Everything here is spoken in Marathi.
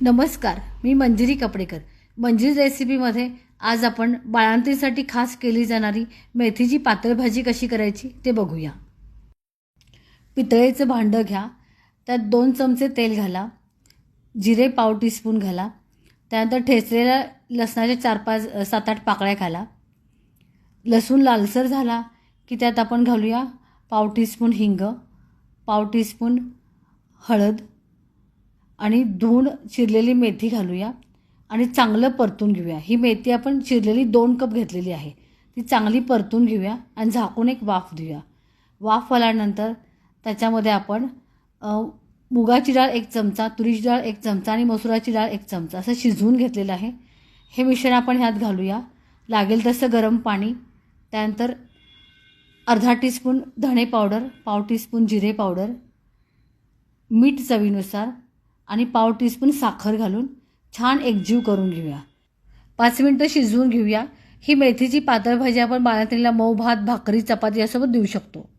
नमस्कार मी मंजिरी कपडेकर. मंजिरी रेसिपीमध्ये आज आपण बाळांतीसाठी खास केली जाणारी मेथीची पातळ भाजी कशी करायची ते बघूया. पितळेचं भांडं घ्या त्यात दोन चमचे तेल घाला जिरे पाव टीस्पून घाला त्यानंतर ठेचलेल्या लसणाच्या चार पाच सात आठ पाकळ्या घाला. लसूण लालसर झाला की त्यात आपण घालूया पाव टीस्पून हिंग पाव टीस्पून हळद आणि धुवून चिरलेली मेथी घालूया आणि चांगलं परतून घेऊया. ही मेथी आपण चिरलेली दोन कप घेतलेली आहे. ती चांगली परतून घेऊया आणि झाकून एक वाफ देऊया. वाफ आल्यानंतर त्याच्यामध्ये आपण मुगाची डाळ एक चमचा तुरीची डाळ एक चमचा आणि मसुराची डाळ एक चमचा असं शिजवून घेतलेलं आहे. हे मिश्रण आपण ह्यात घालूया. लागेल तसं गरम पाणी. त्यानंतर अर्धा टीस्पून धणे पावडर पाव टीस्पून जिरे पावडर. मीठ चवीनुसार. आणि पाव टीस्पून साखर घालून छान एकजीव करून घेऊया. पाच मिनटं शिजवून घेऊया. ही मेथीची पातळ भाजी आपण बाळातीला मऊ भात भाकरी चपाती यासोबत देऊ शकतो.